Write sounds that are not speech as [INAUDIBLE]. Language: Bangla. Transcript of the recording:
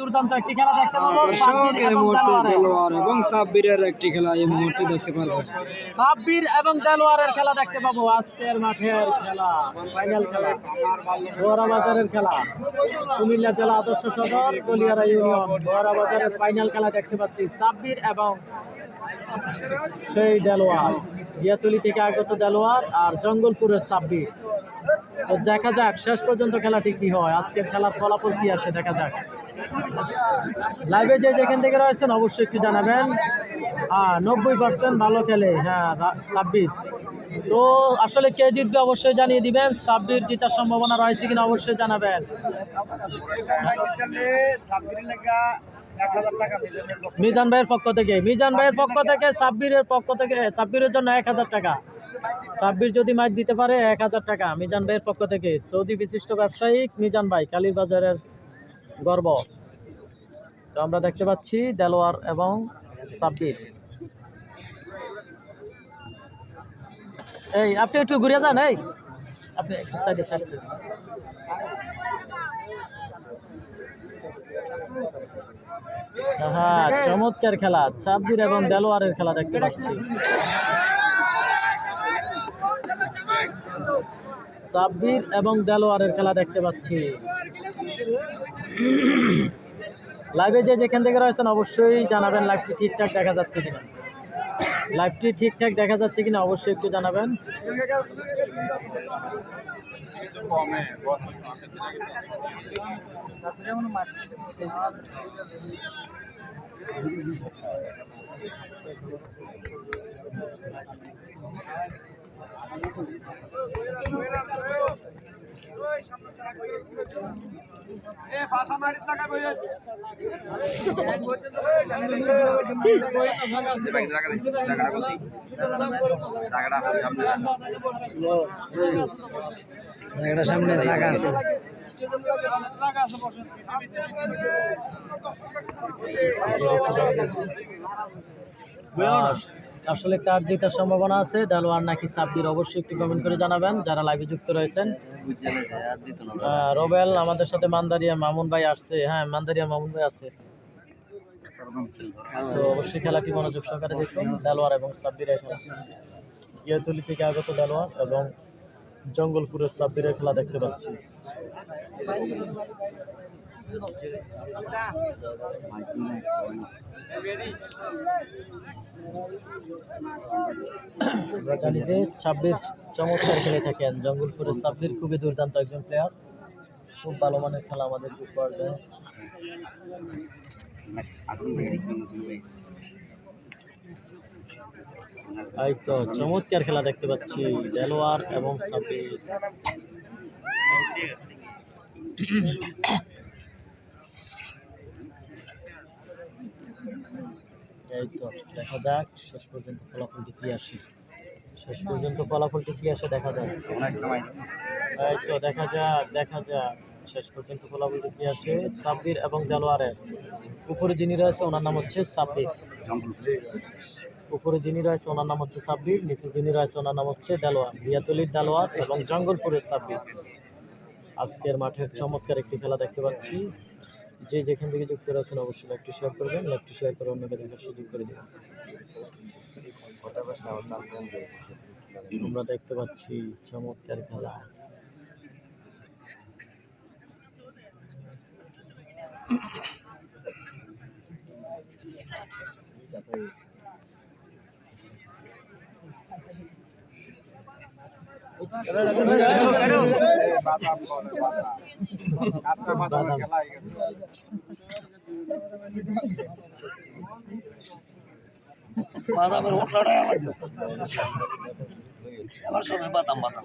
দুর্দান্ত একটি খেলা দেখতে পাবো। দর্শক এই মুহূর্তে দেলোয়ার এবং সাব্বিরের একটি খেলা এই মুহূর্তে দেখতে পারবেন সাব্বির এবং দেলোয়ারের খেলা দেখতে পাবো। আজকের মাঠের খেলা ফাইনাল খেলা গোয়ারা বাজারের খেলা। কুমিল্লা জেলা আদর্শ সদর কলিয়ারা ইউনিয়ন। গোয়ারা বাজারের ফাইনাল খেলা দেখতে পাচ্ছি সাব্বির এবং সেই দেলোয়ার। গিয়াতুলি থেকে আগত দেলোয়ার আর জঙ্গলপুরের সাব্বির। দেখা যাক, শেষ পর্যন্ত খেলাটি কি হয়। আজকের খেলার ফলাফল কি আসে, দেখা যাক। লাইভে যে যেখান থেকে রয়েছেন, অবশ্যই একটু জানাবেন। হ্যাঁ নব্বই পার্সেন্ট ভালো খেলে হ্যাঁ সাব্বির। তো আসলে কে জিতবে অবশ্যই জানিয়ে দিবেন। সাব্বির জিতার সম্ভাবনা রয়েছে কিনা অবশ্যই জানাবেন। মিজান ভাইয়ের পক্ষ থেকে, মিজান ভাইয়ের পক্ষ থেকে, সাব্বিরের পক্ষ থেকে, সাব্বিরের জন্য এক হাজার টাকা। সাব্বির যদি মাইক দিতে পারে, এক হাজার টাকা। মিজান ভাইয়ের পক্ষ থেকে সৌদি বিশিষ্ট ব্যবসায়িক মিজান ভাই, কালীর বাজারের গর্ব। তো আমরা দেখতে পাচ্ছি দেলোয়ার এবং সাব্বির। এই, আপনি একটু ঘুরে যান, এই। আপনি একটু সাইডে সাইডে হ্যাঁ চমৎকার খেলা। সাব্বির এবং দেলোয়ারের খেলা দেখতে পাচ্ছি। সাব্বির এবং দেলোয়ারের খেলা দেখতে পাচ্ছি। লাইভে যে যেখান থেকে রয়েছেন অবশ্যই জানাবেন লাইভটি ঠিকঠাক দেখা যাচ্ছে কিনা। লাইভটি ঠিকঠাক দেখা যাচ্ছে কিনা অবশ্যই একটু জানাবেন। সামনে জায়গা আছে। আসলে কার জেতার সম্ভাবনা আছে, দেলোয়ার নাকি সাব্বির অবশ্যই একটু কমেন্ট করে জানাবেন, যারা লাইভে যুক্ত রয়েছেন। রবেল আমাদের সাথে মান্দারিয়া মামুন ভাই আসছে। হ্যাঁ মান্দারিয়া মামুন ভাই আছে। তো অবশ্যই খেলাটি মনোযোগ সহকারে দেখুন, দেলোয়ার এবং সাব্বিরের খেলা। গিয়াতুলি থেকে আগত দেলোয়ার এবং জঙ্গলপুরের সাব্বিরের খেলা দেখতে পাচ্ছি। আমরা জানি যে ছাব্বিশ চমৎকার খেলে থাকেন। জঙ্গলপুরের সাব্বির খুবই দুর্দান্ত একজন প্লেয়ার খুব ভালো মানের খেলা আমাদের উপহার দেয় এই তো চমৎকার খেলা দেখতে পাচ্ছি দেলোয়ার এবং সাব্বির। এই তো, দেখা যাক, শেষ পর্যন্ত ফলাফলটি কি আসে। শেষ পর্যন্ত ফলাফলটি কি আসে, দেখা যাক। এই তো, দেখা যাক দেখা যাক, শেষ পর্যন্ত ফলাফলটি কি আসে। সাব্বির এবং দেলোয়ারের উপরে যিনি রয়েছে, ওনার নাম হচ্ছে সাব্বির। উপরে যিনি রয়েছে, ওনার নাম হচ্ছে সাব্বির। নিচে যিনি রয়েছে, ওনার নাম হচ্ছে দেলোয়ার বিয়াতলির দেলোয়ার এবং জঙ্গলপুরের সাব্বির। আজকের মাঠের চমৎকার একটি খেলা দেখতে পাচ্ছি। যে যেখান থেকে যুক্ত আছেন অবশ্যই লাইভটি শেয়ার করবেন। লাইভটি শেয়ার করে অন্যকে দেখার সুযোগ করে দেবেন। আমরা দেখতে পাচ্ছি চমৎকার খেলা। [COUGHS] বাদাম। বাদামের হোটলাটা সবই বাদাম বাদাম